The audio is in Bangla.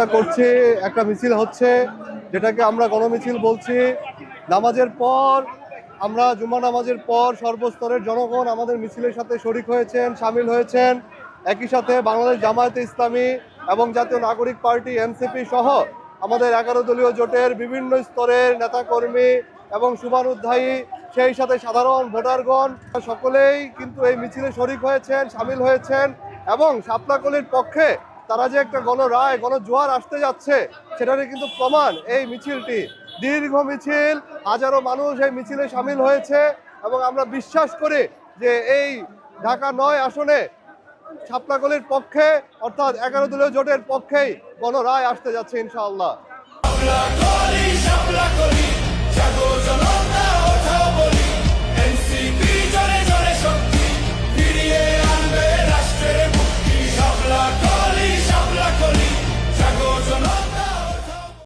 যেটা করছি, একটা মিছিল হচ্ছে, যেটাকে আমরা গণমিছিল বলছি। নামাজের পর, আমরা জুমা নামাজের পর সর্বস্তরের জনগণ আমাদের মিছিলের সাথে শরিক হয়েছেন, সামিল হয়েছেন। একই সাথে বাংলাদেশ জামায়াতে ইসলামী এবং জাতীয় নাগরিক পার্টি, এনসিপি সহ আমাদের এগারো দলীয় জোটের বিভিন্ন স্তরের নেতাকর্মী এবং শুভানুধ্যায়ী সেই সাথে সাধারণ ভোটারগণ, সকলেই কিন্তু এই মিছিলে শরিক হয়েছেন, সামিল হয়েছেন এবং শাপলাকলির পক্ষে তারা যে একটা গণরায়, গণজোয়ার আসতে যাচ্ছে, সেটারই কিন্তু প্রমাণ এই মিছিলটি। দীর্ঘ মিছিল, হাজারো মানুষ এই মিছিলে সামিল হয়েছে এবং আমরা বিশ্বাস করি যে এই ঢাকা নয় আসনে শাপলাকলির পক্ষে, অর্থাৎ এগারো দলীয় জোটের পক্ষেই গণরায় আসতে যাচ্ছে ইনশাআল্লাহ।